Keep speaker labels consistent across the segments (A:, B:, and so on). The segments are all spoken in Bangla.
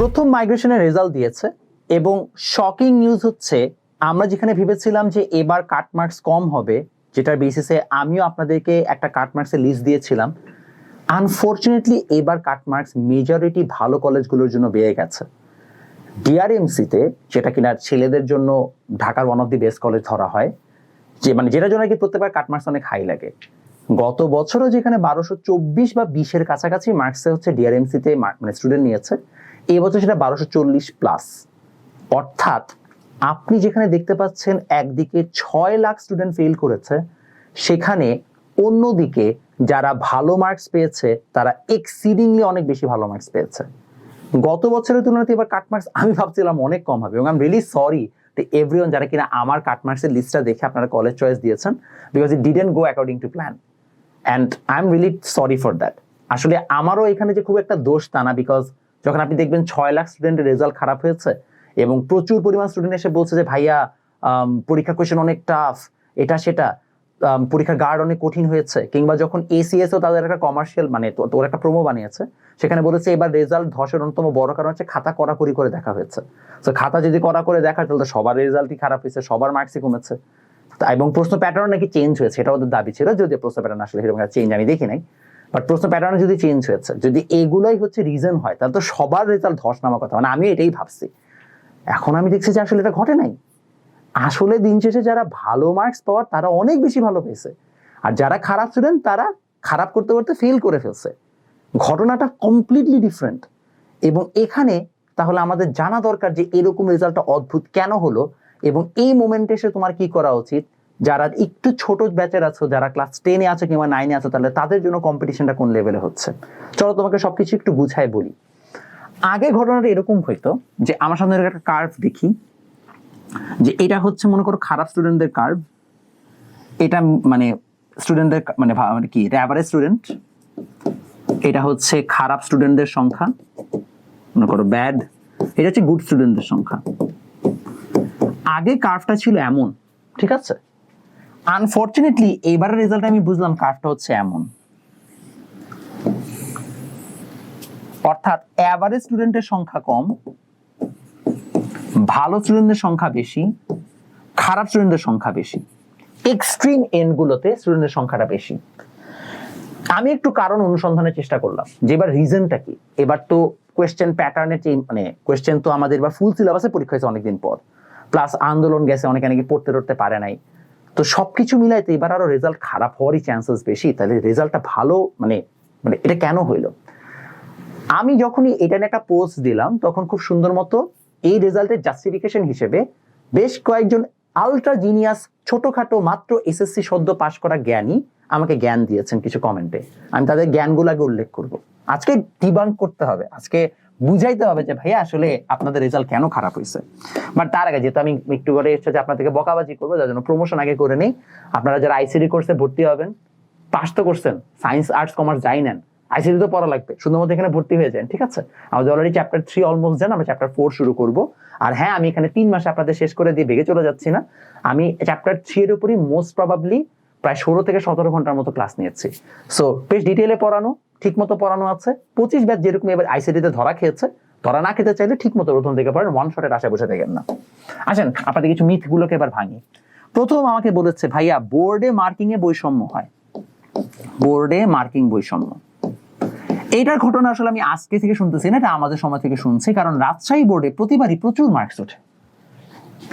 A: প্রথম মাইগ্রেশনের রেজাল্ট দিয়েছে এবং শকিং নিউজ হচ্ছে, আমরা যেখানে ভেবেছিলাম যে এবার কাটমার্কস কম হবে, যেটার বেসিসে আমিও আপনাদেরকে একটা কাট মার্কসের লিস্ট দিয়েছিলাম আনফর্চুনেটলি এবার কাটমার্কস মেজরিটি ভালো কলেজগুলোর জন্য বেড়ে গেছে। ডিআরএমসিতে যেটা কিনা ছেলেদের জন্য ঢাকার one of the best college ধরা হয়, যে মানে যেটার জন্য কি প্রত্যেকবার কাট মার্কস অনেক হাই লাগে। গত বছরও যেখানে বারোশো চব্বিশ বা বিশের কাছাকাছি মার্কসে হচ্ছে ডিআরএমসিতে মানে স্টুডেন্ট নিয়েছে এই বছর সেটা বারোশো চল্লিশ প্লাস অর্থাৎ আপনি যেখানে দেখতে পাচ্ছেন একদিকে ছয় লাখ স্টুডেন্ট ফেল করেছে, সেখানে অন্যদিকে যারা ভালো মার্কস পেয়েছে, তারা এক্সিডিংলি অনেক বেশি ভালো মার্কস পেয়েছে। গত বছরের তুলনাতে এবার কাট মার্কস আমি ভাবছিলাম অনেক কম হবে, এবং I am really sorry to everyone যারা কিনা আমার কাট মার্কসের লিস্টটা দেখে আপনারা কলেজ চয়েস দিয়েছেন because it didn't go according to plan and I am really sorry for that আসলে আমারও এখানে যে খুব একটা দোষ তা না বিকজ যখন আপনি দেখবেন ছয় লাখ স্টুডেন্টের রেজাল্ট খারাপ হয়েছে এবং প্রচুর পরিমাণ স্টুডেন্ট এসে বলছে যে ভাইয়া পরীক্ষা কোয়েশন অনেক টাফ এটা সেটা আম, পরীক্ষার গার্ড অনেক কঠিন হয়েছে। কিংবা যখন এসিএসও তাদের একটা কমার্শিয়াল মানে তোর একটা প্রোমো বানিয়েছে সেখানে বলেছে এবার রেজাল্ট ধসের অন্যতম বড় কারণ হচ্ছে খাতা কড়াকড়ি করে দেখা হয়েছে। তো খাতা যদি কড়া করে দেখা তাহলে সবার রেজাল্টই খারাপ হয়েছে সবার মার্কসই কমেছে। এবং প্রশ্ন প্যাটার্ন নাকি চেঞ্জ হয়েছে এটা ওদের দাবি ছিল যদি প্রশ্ন প্যাটার্ন আসলে এরকম চেঞ্জ আমি দেখি নাই। বাট প্রশ্ন প্যাটার্ন যদি চেঞ্জ হয়েছে, যদি এগুলোই হচ্ছে রিজন হয়, তাহলে তো সবার রেজাল্ট ধস নামার কথা। মানে আমি এটাই ভাবছি। এখন আমি দেখছি যে আসলে এটা ঘটে নাই। আসলে দিন শেষে যারা ভালো মার্কস পাওয়ার, তারা অনেক বেশি ভালো পেয়েছে। আর যারা খারাপ স্টুডেন্ট তারা খারাপ করতে করতে ফেল করে ফেলছে। ঘটনাটা কমপ্লিটলি ডিফারেন্ট এবং এখানে তাহলে আমাদের জানা দরকার যে এরকম রেজাল্টটা অদ্ভুত কেন হলো, এবং এই মোমেন্টে এসে তোমার কি করা উচিত? যারা একটু ছোট ব্যাচের আছো, যারা ক্লাস টেনে আছে কিংবা নাইনে আছো, তাহলে তাদের জন্য কম্পিটিশনটা কোন লেভেলে হচ্ছে? চলো তোমাকে সবকিছু একটু গুছায় বলি। আগে ঘটনাটা এরকম হইতো যে আমার সামনে একটা কার্ভ দেখি, যে এটা হচ্ছে মনে করো খারাপ স্টুডেন্টদের কার্ভ এটা মানে স্টুডেন্টদের মানে মানে কি, এটা অ্যাভারেজ স্টুডেন্ট এটা হচ্ছে খারাপ স্টুডেন্টদের সংখ্যা, মনে করো ব্যাড এটা হচ্ছে গুড স্টুডেন্টদের সংখ্যা। আগে কার্ভটা ছিল এমন, ঠিক আছে? আনফর্চুনেটলি এইবারের রেজাল্ট আমি বুঝলাম কার্ভটা হচ্ছে এমন। অর্থাৎ অ্যাভারেজ স্টুডেন্টের সংখ্যা কম, ভালো স্টুডেন্টদের সংখ্যা বেশি, খারাপ স্টুডেন্টদের সংখ্যা বেশি এক্সট্রিম এন্ড গুলোতে স্টুডেন্টের সংখ্যাটা বেশি। আমি একটু কারণ অনুসন্ধানের চেষ্টা করলাম, যে এবার রিজনটা কি? এবার তো কোয়েশ্চেন প্যাটার্নের চেঞ্জ মানে কোয়েশ্চেন তো আমাদের এবার ফুল সিলেবাসে পরীক্ষা হয়েছে অনেকদিন পর। প্লাস আন্দোলন গেছে, অনেকে নাকি পড়তে টড়তে পারে নাই। তো সবকিছু মিলাইতে এবার আরও রেজাল্ট খারাপ হওয়ারই চান্সেস বেশি। তাহলে রেজাল্টটা ভালো মানে মানে এটা কেন হইল? আমি যখনই এটা একটা পোস্ট দিলাম, তখন খুব সুন্দর মতো এই রেজাল্টের জাস্টিফিকেশন হিসেবে বেশ কয়েকজন আলট্রা জিনিয়াস ছোটখাটো, মাত্র এসএসসি সদ্য পাশ করা জ্ঞানী আমাকে জ্ঞান দিয়েছেন কিছু কমেন্টে আমি তাদের জ্ঞানগুলোকে উল্লেখ করব। আজকে ডিবাঙ্ক করতে হবে। আজকে বুঝাইতে হবে যে, ভাইয়া, আসলে আপনাদের রেজাল্ট কেন খারাপ হয়েছে বাট তার আগে যেহেতু আমি একটু করে এসেছে আপনাদেরকে বকাবাজি করব, যার জন্য প্রমোশন আগে করে নেই। আপনারা যারা আইসিডি কোর্সে ভর্তি হবেন পাস তো করছেন সায়েন্স আর্টস কমার্স যাই নেন আইসিডি তো পড়া লাগবে, শুধুমাত্র এখানে ভর্তি হয়ে যান ঠিক আছে? আমাদের অলরেডি চ্যাপ্টার থ্রি অলমোস্ট যান আমরা চ্যাপ্টার ফোর শুরু করব। আর হ্যাঁ আমি এখানে তিন মাসে আপনাদের শেষ করে দিয়ে বেগে চলে যাচ্ছি না। আমি চ্যাপ্টার থ্রি এর উপরই মোস্ট প্রবাবলি প্রায় ষোলো থেকে সতেরো ঘণ্টার মতো ক্লাস নিয়েছি। সো বেশ ডিটেলে পড়ানো ঠিক মতো পড়ানো আছে। পঁচিশ ব্যাচ যেরকম এবার আইসিডিতে ধরা খেয়েছে, ধরা না খেতে চাইলে ঠিক মতো প্রথম থেকে পড়েন ওয়ান শটের আশা বসে দেখেন না। আসেন, আপনাদের কিছু মিথগুলোকে এবার ভাঙি। প্রথম আমাকে বলেছে, ভাইয়া বোর্ডে মার্কিং এ বৈষম্য হয়। বোর্ডে মার্কিং বৈষম্য। এইটার ঘটনা আসলে আমি আজকে থেকে শুনতেছি না, এটা আমাদের সময় থেকে শুনছি, কারণ রাজশাহী বোর্ডে প্রতিবারই প্রচুর মার্কস ওঠে।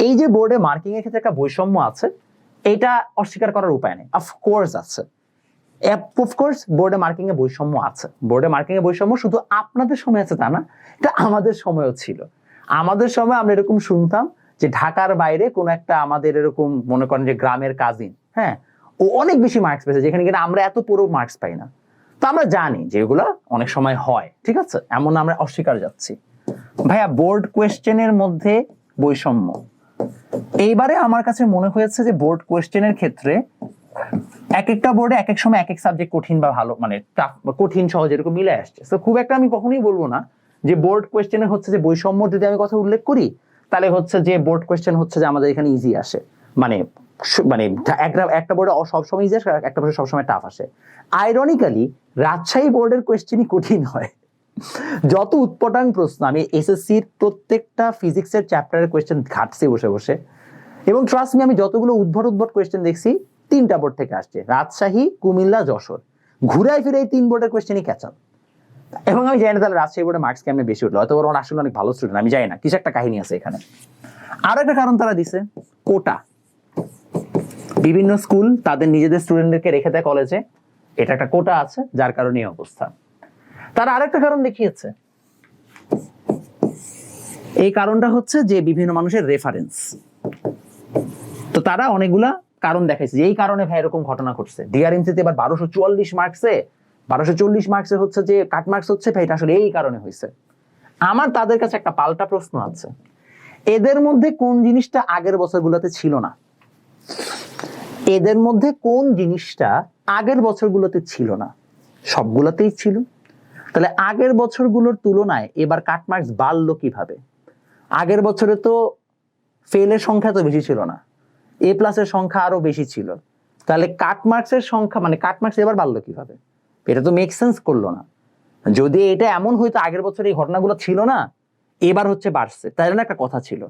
A: এই যে বোর্ডে মার্কিং এর ক্ষেত্রে একটা বৈষম্য আছে এটা অস্বীকার করার উপায় নেই। অফকোর্স আছে। অফকোর্স বোর্ডে বৈষম্য আছে। বোর্ডে বৈষম্য শুধু আপনাদের সময় আছে তা না, এটা আমাদের সময়ও ছিল। আমাদের সময় আমরা এরকম শুনতাম যে ঢাকার বাইরে কোন একটা আমাদের এরকম মনে করেন যে গ্রামের কাজিন হ্যাঁ ও অনেক বেশি মার্কস পেয়েছে, যেখানে কিনা আমরা এত পুরো মার্কস পাই না। তো আমরা জানি যে এগুলো অনেক সময় হয়, ঠিক আছে? এমন আমরা অস্বীকার যাচ্ছি। ভাইয়া বোর্ড কোয়েশ্চেনের মধ্যে বৈষম্য। এইবারে আমার কাছে মনে হয়েছে যে বোর্ড কোয়েশ্চেনের ক্ষেত্রে এক একটা বোর্ডে এক এক সময় এক এক সাবজেক্ট কঠিন বা ভালো মানে কঠিন সহজ এরকম মিলে আসছে। তো খুব একটা আমি কখনোই বলব না যে বোর্ড কোয়েশ্চেনে হচ্ছে যে বৈষম্য যদি আমি কথা উল্লেখ করি, তাহলে হচ্ছে যে বোর্ড কোয়েশ্চেন হচ্ছে যে আমাদের এখানে ইজি আসে। মানে মানে একটা একটা বোর্ডে সবসময় ইজি আসে একটা বোর্ডে সবসময় টাফ আসে। আইরনিক্যালি রাজশাহী বোর্ডের কোয়েশ্চেনই কঠিন হয়। যত উৎপটাং প্রশ্ন, আমি এসএসসির প্রত্যেকটা ফিজিক্সের চ্যাপ্টারের কোয়েশ্চেন ঘাটছি বসে বসে। এবং ট্রাস্ট মি আমি যতগুলো উদ্ভট উদ্ভট কোয়েশ্চেন দেখছি, তিনটা বোর্ড থেকে আসছে। রাজশাহী, কুমিল্লা, যশোর। ঘুরাই ফিরে তিন বোর্ডের কোয়েশ্চেনই ক্যাচাল এবং আমি জানি তাহলে রাজশাহী বোর্ডে মার্কস কেমনে বেশি উঠল। হয়তো ওরা আসলে অনেক ভালো স্টুডেন্ট আমি জানি না। কিছু একটা কাহিনী আছে এখানে। আরও একটা কারণ তারা দিছে, কোটা। বিভিন্ন স্কুল তাদের নিজেদের স্টুডেন্টদেরকে রেখে দেয় কলেজে এটা একটা কোটা আছে, যার কারণে অবস্থা। তারা আরেকটা কারণ দেখিয়েছে। এই কারণটা হচ্ছে যে বিভিন্ন মানুষের রেফারেন্স তো তারা অনেকগুলা কারণ দেখাইছে এই কারণে ভাই এরকম ঘটনা ঘটছে। ডিআরএমসিতে এবার বারোশো চুয়াল্লিশ মার্কসে বারোশো চল্লিশ মার্কসে হচ্ছে যে কাট মার্কস হচ্ছে, ভাই এটা আসলে এই কারণে হয়েছে। আমার তাদের কাছে একটা পাল্টা প্রশ্ন আছে। এদের মধ্যে কোন জিনিসটা আগের বছরগুলোতে ছিল না? এদের মধ্যে কোন জিনিসটা আগের বছরগুলোতে ছিল না? সবগুলোতেই ছিল। তাহলে আগের বছরগুলোর তুলনায় এবার কাট মার্কস বাড়লো কীভাবে? আগের বছরে তো ফেলের সংখ্যা তো বেশি ছিল না। এ প্লাসের সংখ্যা আরও বেশি ছিল। তাহলে কাট মার্কসের সংখ্যা মানে কাট মার্কস এবার বাড়লো কীভাবে? এটা তো মেক সেন্স করল না। যদি এটা এমন হইতো আগের বছর এই ঘটনাগুলো ছিল না, এবার হচ্ছে বাড়ছে। তাই না একটা কথা ছিল।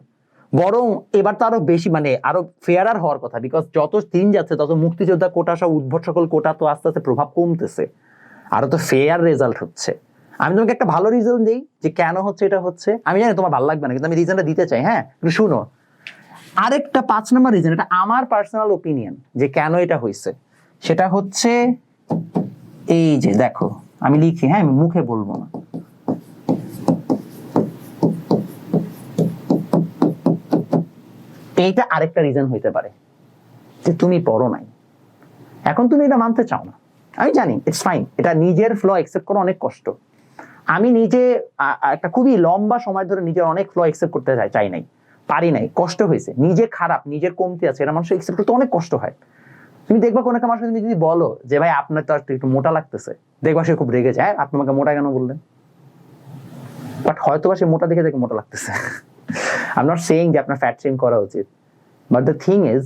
A: বরং এবার তো আরও বেশি মানে আরও ফেয়ারার হওয়ার কথা। বিকজ যত দিন যাচ্ছে, তত মুক্তিযোদ্ধা কোটা সব উদ্ভট সকল কোটা তো আস্তে আস্তে প্রভাব কমতেছে। আরও তো ফেয়ার রেজাল্ট হচ্ছে। আমি তোমাকে একটা ভালো রিজন দিই যে কেন হচ্ছে এটা হচ্ছে। আমি জানি তোমার ভালো লাগবে না, কিন্তু আমি রিজনটা দিতে চাই হ্যাঁ? একটু শুনো। আরেকটা পাঁচ নম্বর রিজন এটা আমার পার্সোনাল ওপিনিয়ন যে কেন এটা হয়েছে। সেটা হচ্ছে এই যে দেখো, আমি লিখি হ্যাঁ আমি মুখে বলব না। এইটা আরেকটা রিজন হইতে পারে, যে তুমি পড়ো নাই। এখন তুমি এটা মানতে চাও না। আমি জানি ইটস ফাইন এটা নিজের ফ্লো একসেপ্ট করা অনেক কষ্ট। আমি নিজে একটা খুবই লম্বা সময় ধরে নিজের অনেক ফ্লো একসেপ্ট করতে চাই চাই নাই, পারি নাই, কষ্ট হয়েছে। নিজে খারাপ, নিজের কমতি আছে, এটা মানুষের একসেপ্ট করতে অনেক কষ্ট হয়। তুমি দেখবা কোনো একটা মানুষকে তুমি যদি বলো যে, ভাই, আপনার তো একটু মোটা লাগতেছে। দেখবা সে খুব রেগে যায় আপনি আমাকে মোটা কেন বললেন? বাট হয়তো সে মোটা দেখে দেখে মোটা লাগতেছে। আই নট সেইং যে আপনার ফ্যাট চেঞ্জ করা উচিত। বাট দ্য থিং ইজ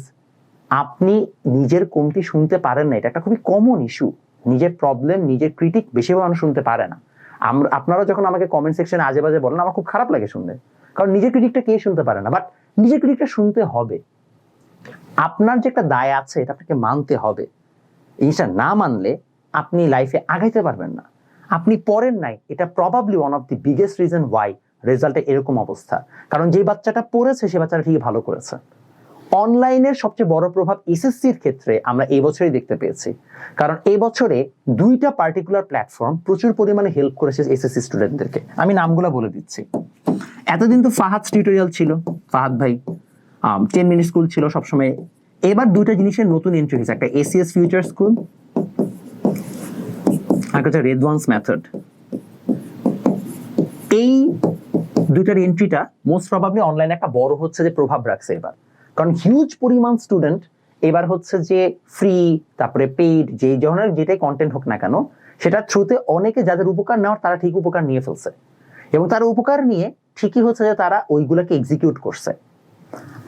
A: আপনি নিজের কমতি শুনতে পারেন না, এটা একটা খুবই কমন ইস্যু নিজের প্রবলেম নিজের ক্রিটিক বেশিরভাগ মানুষ শুনতে পারে না। আমরা, আপনারা যখন আমাকে কমেন্ট সেকশনে আজে বাজে বলেন, আমার খুব খারাপ লাগে শুনতে। কারণ নিজের ক্রিটিকটা কে শুনতে পারে না? বাট নিজের ক্রিটিকটা শুনতে হবে। আপনার যে একটা দায় আছে, এটা আপনাকে মানতে হবে। জিনিসটা না মানলে আপনি লাইফে আগাইতে পারবেন না। আপনি পড়েন নাই, এটা probably one of the biggest reason why রেজাল্টে এরকম অবস্থা। কারণ যে বাচ্চাটা পড়েছে, সে বাচ্চাটা ঠিকই ভালো করেছে। অনলাইনের সবচেয়ে বড় প্রভাব এসএসসির ক্ষেত্রে আমরা এই বছরই দেখতে পেয়েছি। কারণ এই বছরে দুইটা পার্টিকুলার প্ল্যাটফর্ম প্রচুর পরিমাণে হেল্প করেছে এসএসসি স্টুডেন্টদেরকে আমি নামগুলো বলে দিচ্ছি। এতদিন তো ফাহাদ টিউটোরিয়াল ছিল, ফাহাদ ভাই টেন মিনিট স্কুল ছিল সবসময়। এবার দুইটা জিনিসের নতুন এন্ট্রি হয়েছে, একটা এসিএস ফিউচার স্কুল আর একটা হচ্ছে রেদওয়ান্স মেথড এই দুইটার এন্ট্রিটা মোস্ট প্রবাবলি অনলাইনে একটা বড় হচ্ছে যে প্রভাব রাখছে এবার। কারণ হিউজ পরিমাণ স্টুডেন্ট এবার হচ্ছে যে ফ্রি তারপরে পেইড যে ধরনের যেটাই কন্টেন্ট হোক না কেন, সেটার থ্রুতে অনেকে যাদের উপকার নেওয়ার, তারা ঠিক উপকার নিয়ে ফেলছে। এবং তারা উপকার নিয়ে ঠিকই হচ্ছে যে তারা ওইগুলোকে এক্সিকিউট করছে।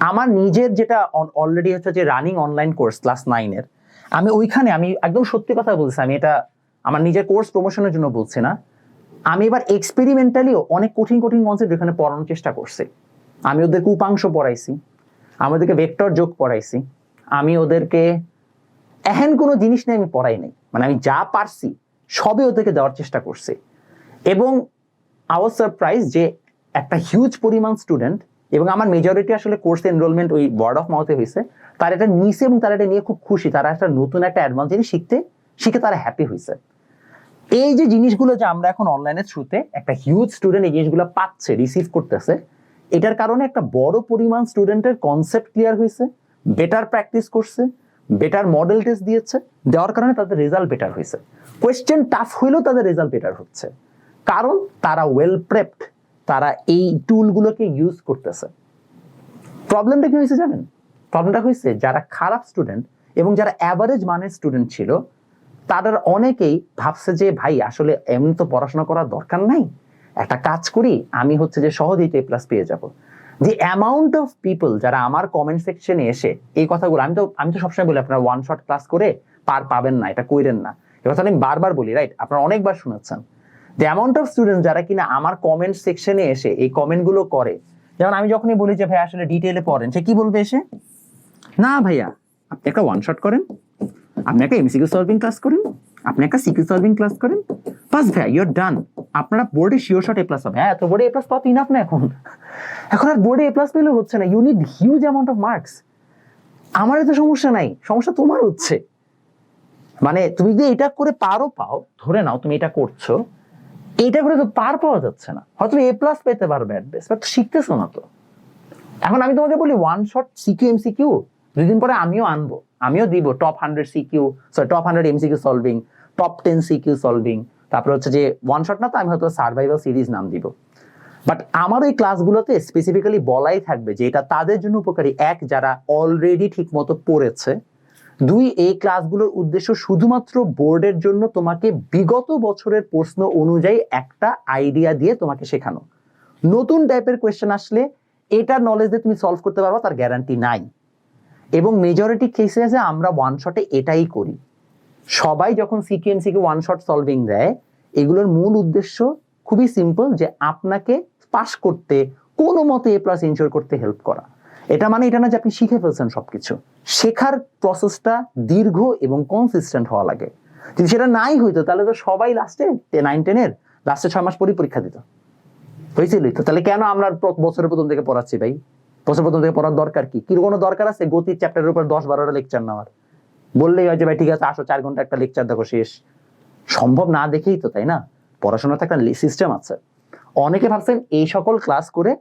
A: আমার নিজের যেটা অলরেডি হচ্ছে যে রানিং অনলাইন কোর্স ক্লাস নাইনের আমি ওইখানে, আমি একদম সত্যি কথা বলছি, আমি এটা আমার নিজের কোর্স প্রমোশনের জন্য বলছি না। আমি এবার এক্সপেরিমেন্টালিও অনেক কঠিন কঠিন কনসেপ্ট এখানে পড়ানোর চেষ্টা করছি। আমি ওদেরকে উপাংশ পড়াইছি। আমি ওদেরকে ভেক্টর যোগ পড়াইছি। আমি ওদেরকে এহেন কোনো জিনিস নিয়ে আমি পড়াই নাই। মানে আমি যা পারছি, সবই ওদেরকে দেওয়ার চেষ্টা করছি। এবং আওয়ার সারপ্রাইজ যে একটা হিউজ পরিমাণ স্টুডেন্ট এবং আমার মেজরিটি আসলে কোর্স এনরোলমেন্ট ওই ওয়ার্ড অফ মাউথে হয়েছে তারা এটা নিছে এবং তারা এটা নিয়ে খুব খুশি। তারা একটা নতুন একটা অ্যাডভান্স জিনিস শিখতে, শিখে তারা হ্যাপি হয়েছে এই যে জিনিসগুলো যে আমরা এখন অনলাইনের থ্রুতে একটা হিউজ স্টুডেন্ট এই জিনিসগুলো পাচ্ছে রিসিভ করতেছে এটার কারণে একটা বড় পরিমাণ স্টুডেন্টের কনসেপ্ট ক্লিয়ার হয়েছে বেটার প্র্যাকটিস করছে বেটার মডেল টেস্ট দিয়েছে, দেওয়ার কারণে তাদের রেজাল্ট বেটার হয়েছে। কোয়েশ্চেন টাফ হইলেও তাদের রেজাল্ট বেটার হচ্ছে। কারণ তারা ওয়েল প্রেপড তারা এই টুলগুলোকে ইউজ করতেছে। প্রবলেমটা কি হয়েছে জানেন? প্রবলেমটা হয়েছে যারা খারাপ স্টুডেন্ট এবং যারা অ্যাভারেজ মানের স্টুডেন্ট ছিল, তাদের অনেকেই ভাবছে যে, ভাই, আসলে এমনি তো পড়াশোনা করার দরকার নাই। একটা কাজ করি, আমি হচ্ছে যে সহজেই টেন প্লাস পেয়ে যাব। যে অ্যামাউন্ট অফ পিপল যারা আমার কমেন্ট সেকশনে এসে এই কথাগুলো, আমি তো আমি তো সবসময় বলি আপনারা ওয়ান শট ক্লাস করে পার পাবেন না, এটা কইরেন না। এ কথা আমি বারবার বলি রাইট আপনারা অনেকবার শুনেছেন। দ্য অ্যামাউন্ট অফ স্টুডেন্ট যারা কিনা আমার কমেন্ট সেকশনে এসে এই কমেন্টগুলো করে, যেমন আমি যখনই বলি যে ভাই আসলে ডিটেলে পড়েন, সে কি বলবে এসে? না ভাইয়া, আপনি একটা ওয়ান শট করেন, আপনি একটা এমসিকিউ সলভিং ক্লাস করেন আপনি একটা সিকিউ সলভিং ক্লাস করেন, বাস ভাইয়া ইউর ডান আপনার বোর্ডে শিওর শট এ প্লাস হবে। হ্যাঁ তো বোর্ডে এ প্লাস পাওয়া ইনাফ না এখন। এখন আর বোর্ডে এ প্লাস পেলে হচ্ছে না। You need huge amount of marks আমার এত সমস্যা নাই। সমস্যা তোমার হচ্ছে। মানে তুমি যদি এটা করে পারো পাও, ধরে নাও তুমি এটা করছ এটা করে তো পার পাওয়া যাচ্ছে না। হয়তো এ প্লাস পেতে পারবে অ্যাট বেস্ট বাট শিখতেছো না তো। এখন আমি তোমাকে বলি ওয়ান শট সিকিউ এমসিকিউ দুদিন পরে আমিও আনব। আমিও দিব top hundred CQ sorry top hundred MCQ solving top ten CQ solving তারপরে হচ্ছে যে ওয়ান শট না তো আমি হয়তো সার্ভাইভাল সিরিজ নাম দিব। বাট আমার ওই ক্লাসগুলোতে স্পেসিফিক্যালি বলাই থাকবে যে এটা তাদের জন্য উপকারী। এক, যারা অলরেডি ঠিক মতো পড়েছে। দুই, এই ক্লাসগুলোর উদ্দেশ্য শুধুমাত্র বোর্ডের জন্য তোমাকে বিগত বছরের প্রশ্ন অনুযায়ী একটা আইডিয়া দিয়ে তোমাকে শেখানো। নতুন টাইপের কোয়েশ্চেন আসলে এটার নলেজ দিয়ে তুমি সলভ করতে পারবা, তার গ্যারান্টি নাই। এবং মেজরিটি কেসে আমরা ওয়ান শটে এটাই করি। সবাই যখন সিকিউএমসিকে ওয়ান শট সলভিং দেয়, এগুলোর মূল উদ্দেশ্য খুবই সিম্পল যে আপনাকে পাস করতে, কোনো মতে এ প্লাস ইনশোর করতে হেল্প করা। এটা মানে এটা না যে আপনি শিখে ফেলছেন সবকিছু। শেখার প্রসেসটা দীর্ঘ এবং কনসিস্টেন্ট হওয়া লাগে। যদি সেটা নাই হইতো, তাহলে তো সবাই লাস্টে নাইন টেনের লাস্টে ছয় মাস পরই পরীক্ষা দিত। হয়েছিলই তো। তাহলে কেন আমরা বছরের প্রথম থেকে পড়াচ্ছি ভাই? প্রথম থেকে পড়ার দরকার কি? কি কোনো দরকার আছে? গতির চ্যাপ্টারের উপর দশ বারোটা লেকচার নেওয়ার। বললেই হয় যে, ভাই, ঠিক আছে, আসো, চার ঘণ্টা একটা লেকচার দেখো, শেষ। সম্ভব না দেখেই তো, তাই না? পড়াশোনার তো একটা সিস্টেম আছে। অনেকে ভাবছেন এই সকল ক্লাস করে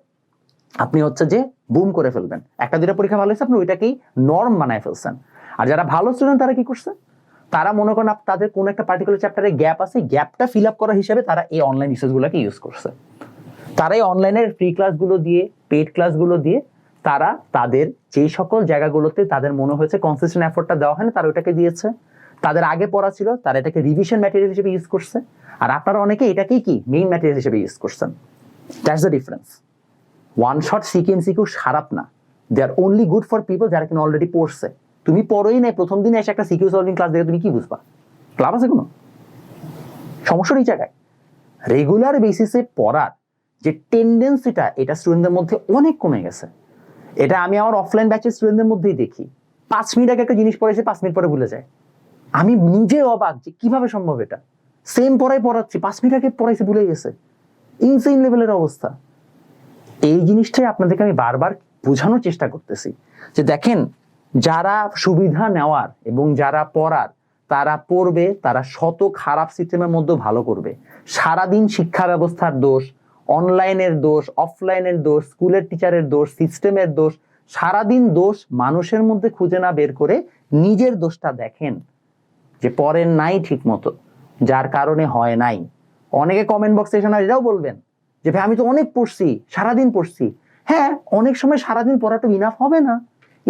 A: আপনি হচ্ছে যে বুম করে ফেলবেন। একটা দুটা পরীক্ষা ভালো হয়েছে, আপনি ওইটাকেই নর্ম বানায় ফেলছেন। আর যারা ভালো স্টুডেন্ট তারা কি করছে? তারা মনে করেন তাদের কোন একটা পার্টিকুলার চ্যাপ্টারে গ্যাপ আছে গ্যাপটা ফিল আপ করা হিসাবে তারা এই অনলাইন রিসোর্সগুলোকে ইউজ করছে। তারা এই অনলাইনের ফ্রি ক্লাসগুলো দিয়ে পেড ক্লাসগুলো দিয়ে তারা তাদের যেই সকল জায়গাগুলোতে তাদের মনে হয়েছে কনসিস্টেন্ট এফোর্টটা দেওয়া হয় না তারা ওটাকে দিয়েছে। তাদের আগে পড়া ছিল, তারা এটাকে রিভিশন ম্যাটেরিয়াল হিসেবে ইউজ করছে। আর আপনারা অনেকে এটাকেই কি? মেইন ম্যাটেরিয়াল হিসেবে ইউজ করছেন। That's the difference one shot CQ খারাপ না। They are only good for people যারা কিনা অলরেডি পড়ছে। তুমি পড়োই নাই, প্রথম দিনে এসে একটা সিকিউ সলভিং ক্লাস দেখে তুমি কি বুঝবা? লাভ আছে কোনো? সমস্যার এই জায়গায়। রেগুলার বেসিসে পড়ার যে টেন্ডেন্সিটা এটা স্টুডেন্টদের মধ্যে অনেক কমে গেছে। এটা আমি আমার অফলাইন ব্যাচের স্টুডেন্টদের মধ্যেই দেখি। পাঁচ মিনিট আগে একটা জিনিস পড়েছে, পাঁচ মিনিট পরে ভুলে যায়। আমি নিজে অবাক যে কীভাবে সম্ভব এটা? সেম পড়াই পড়াচ্ছি, পাঁচ মিনিট আগে পড়াইছে ভুলে গেছে। ইনসেইন লেভেলের অবস্থা। এই জিনিসটাই আপনাদেরকে আমি বারবার বোঝানোর চেষ্টা করতেছি। যে দেখেন, যারা সুবিধা নেওয়ার এবং যারা পড়ার, তারা পড়বে, তারা শত খারাপ সিস্টেমের মধ্যে ভালো করবে। সারাদিন শিক্ষা ব্যবস্থার দোষ অনলাইনের দোষ, অফলাইনের দোষ, স্কুলের টিচারের দোষ, সিস্টেমের দোষ, সারাদিন দোষ মানুষের মধ্যে খুঁজে না বের করে নিজের দোষটা দেখেন যে পড়েন নাই ঠিক মতো যার কারণে হয় নাই। অনেকে কমেন্ট বক্সে এসে না এটাও বলবেন যে, ভাই, আমি তো অনেক পড়ছি, সারাদিন পড়ছি। হ্যাঁ অনেক সময় সারাদিন পড়াটা ইনাফ হবে না।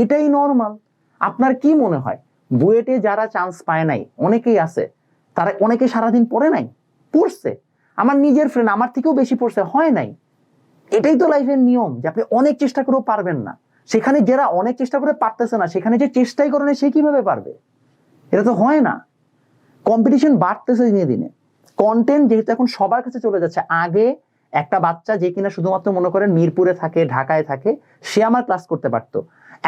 A: এটাই নর্মাল আপনার কি মনে হয়? বুয়েটে যারা চান্স পায় নাই, অনেকেই আছে, তারা অনেকে সারাদিন পড়ে নাই, পড়ছে। আমার নিজের ফ্রেন্ড আমার থেকেও বেশি পড়ছে, হয় নাই। এটাই তো লাইফের নিয়ম, যে আপনি অনেক চেষ্টা করেও পারবেন না। সেখানে যারা অনেক চেষ্টা করে পারতেছে না, সেখানে যে চেষ্টাই করে না, সে কীভাবে পারবে? এটা তো হয় না। কম্পিটিশন বাড়তেছে দিনে দিনে। কন্টেন্ট যেহেতু এখন সবার কাছে চলে যাচ্ছে, আগে একটা বাচ্চা যে কিনা শুধুমাত্র মনে করেন মিরপুরে থাকে, ঢাকায় থাকে, সে আমার ক্লাস করতে পারতো।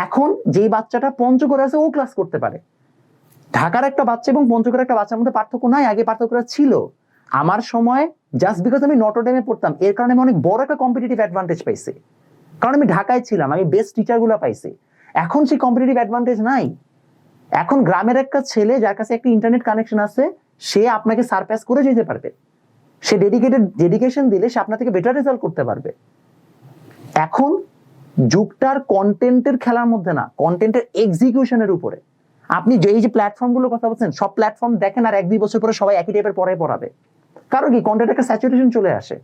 A: এখন যেই বাচ্চাটা পঞ্চগড়ে আছে, ও ক্লাস করতে পারে। ঢাকার একটা বাচ্চা এবং পঞ্চগড়ের একটা বাচ্চার মধ্যে পার্থক্য নাই, আগে পার্থক্যটা ছিল। আমার সময় জাস্ট বিকজ আমি নটরডেমে পড়তাম, এর কারণে আমি অনেক বড় একটা কম্পিটিটিভ অ্যাডভান্টেজ পাইছি। কারণ আমি ঢাকায় ছিলাম, আমি বেস্ট টিচারগুলো পাইছি। এখন সেই কম্পিটিটিভ অ্যাডভান্টেজ নাই। এখন গ্রামের একটা ছেলে যার কাছে একটা ইন্টারনেট কানেকশন আছে, সে আপনাকে সারপ্যাস করে যেতে পারবে। সে ডেডিকেটেড ডেডিকেশন দিলে সে আপনার থেকে বেটার রেজাল্ট করতে পারবে। এখন যুগটার কন্টেন্টের খেলার মধ্যে না কন্টেন্টের এক্সিকিউশনের উপরে। আপনি যে এই যে প্ল্যাটফর্মগুলোর কথা বলছেন, সব প্ল্যাটফর্ম দেখেন আর এক দুই বছর পরে সবাই একই টাইপের পরে পড়াবে। কারণ কি কন্টেন্ট একটা স্যাচুরেশন চলে আসে?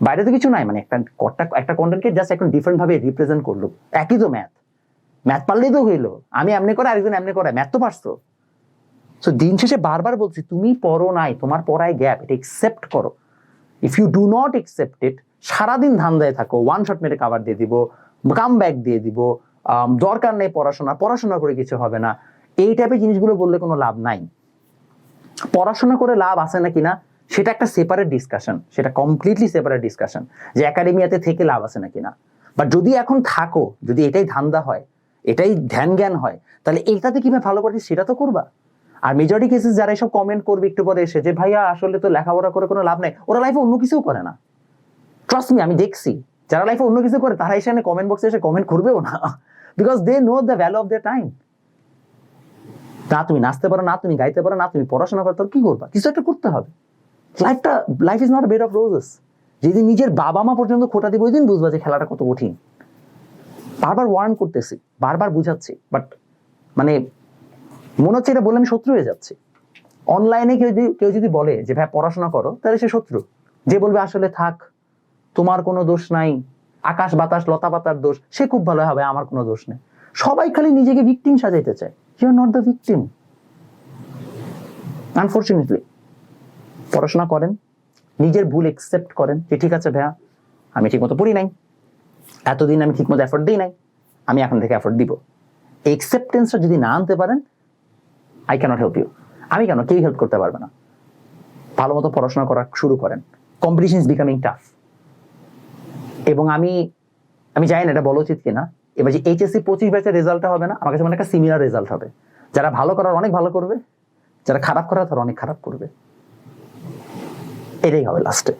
A: বাইরে তো কিছু নাই মানে একটা কটটা একটা কন্টেন্টকে জাস্ট এখন ডিফারেন্ট ভাবে রিপ্রেজেন্ট করল। একই তো ম্যাথ ম্যাথ পারলেই তো হইল। আমি এমনি করে আরেকজন এমনি করে। ম্যাথ তো পারছ। তো দিন শেষে বারবার বলছি, তুমি পড়ো নাই, তোমার পড়ায় গ্যাপ এটা একসেপ্ট করো। If you do not accept it সারাদিন ধান্দায় থাকো। ওয়ান শট মেরে কাভার দিয়ে দিব কাম ব্যাক দিয়ে দিব দরকার নেই পড়াশোনা পড়াশোনা করে কিছু হবে না। এই টাইপের জিনিসগুলো বললে কোনো লাভ নাই। পড়াশোনা করে লাভ আছে না না? সেটা একটা সেপারেট ডিসকাশন সেটা কমপ্লিটলি সেপারেট ডিসকাশন যে একাডেমিয়াতে থেকে লাভ আছে নাকি না। বাট যদি এখন থাকো, যদি এটাই ধান্দা হয়, এটাই ধ্যান জ্ঞান হয়, তাহলে এটাতে কীভাবে ভালো করছি সেটা তো করবা। আর মেজরিটি কেসেস যারা এসব কমেন্ট করবে একটু পরে এসে যে, ভাইয়া, আসলে তো লেখাপড়া করে কোনো লাভ নেই। ওরা লাইফে অন্য কিছুও করে না। ট্রাস্ট মি আমি দেখছি। যারা লাইফে অন্য কিছু করে, তারা এসে কমেন্ট বক্সে এসে কমেন্ট করবেও না। Because they know the value of the time না, তুমি নাচতে পারো, না, তুমি গাইতে পারো, না, তুমি পড়াশোনা করো, তাহলে কি করবা? কিছু একটা করতে হবে। লাইফটা life is not bed of roses যেদিন নিজের বাবা মা পর্যন্ত খোটা দিব ওই দিন বুঝবা যে খেলাটা কত কঠিন। বারবার ওয়ার্ন করতেছি, বারবার বুঝাচ্ছি বাট মানে মনে হচ্ছে এটা বললে আমি শত্রু হয়ে যাচ্ছি। অনলাইনে কেউ যদি কেউ যদি বলে যে, ভাই, পড়াশোনা করো, তাহলে সে শত্রু। যে বলবে, আসলে থাক, তোমার কোনো দোষ নাই, আকাশ বাতাস, লতা পাতার দোষ, সে খুব ভালো হবে, আমার কোনো দোষ নেই। সবাই খালি নিজেকে ভিকটিম সাজাইতে চায়। You are not the victim unfortunately পড়াশোনা করেন, নিজের ভুল একসেপ্ট করেন যে, ঠিক আছে ভাইয়া, আমি ঠিকমতো পড়ি নাই, এতদিন আমি ঠিকমতো এফোর্ট দিই নাই, আমি এখন থেকে এফোর্ট দিব। এই একসেপ্টেন্সটা যদি না আনতে পারেন আই ক্যানট হেল্প ইউ আমি কেন? কেউ হেল্প করতে পারবে না। ভালো মতো পড়াশোনা করা শুরু করেন। কম্পিটিশন ইজ বিকামিং টাফ এবং আমি আমি জানি না এটা বলা উচিত কিনা, এবার যে এইচএসসি পঁচিশ ব্যাচের রেজাল্টটা হবে না, আমার কাছে মনে একটা সিমিলার রেজাল্ট হবে। যারা ভালো করার অনেক ভালো করবে, যারা খারাপ করার তারা অনেক খারাপ করবে। এটাই হবে লাস্টে